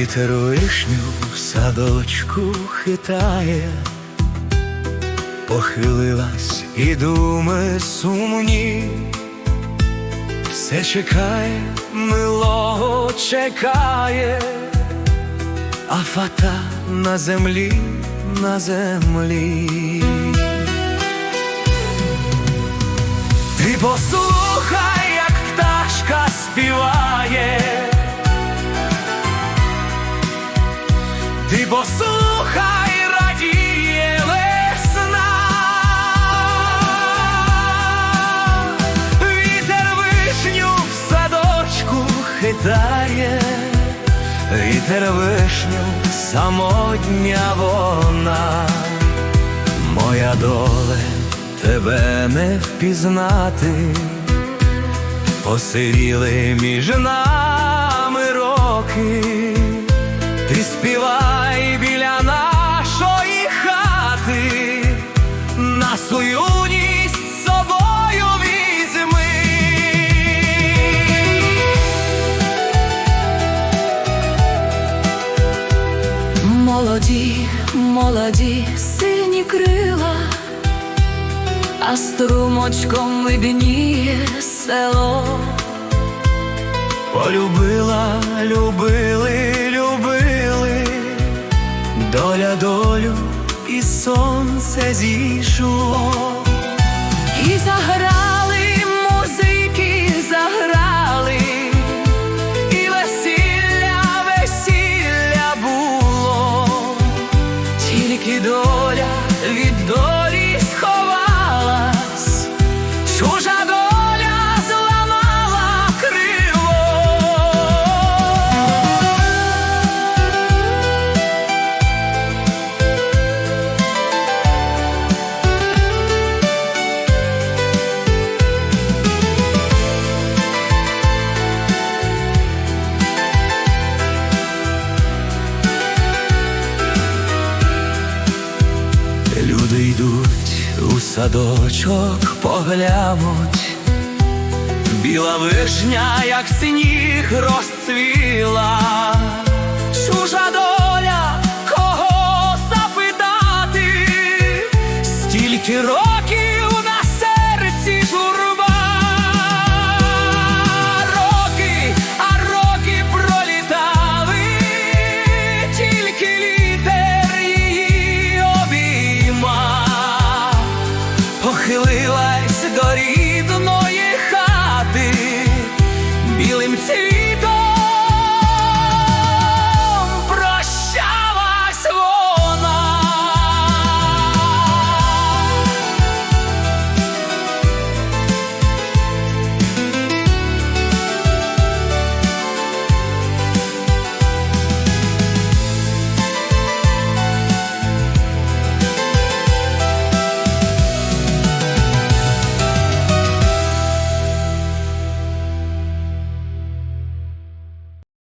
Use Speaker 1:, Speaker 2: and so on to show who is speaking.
Speaker 1: Вітер вишню в садочку хитає, похилилась і думи сумні, все чекає, милого чекає, а фата на землі, на землі. Хитає, вітер вишню самотня вона, моя доле тебе не впізнати, посивіли між нами роки. Ти співай біля нашої хати, нашу юність
Speaker 2: молоді, сильні крила, а струмочком видніє село.
Speaker 1: Полюбила, любили, любили, доля долю і сонце зійшло.
Speaker 2: І заграли тільки доля від долі
Speaker 1: у садочок, поглянуть, біла вишня, як сніг розцвіла, чужа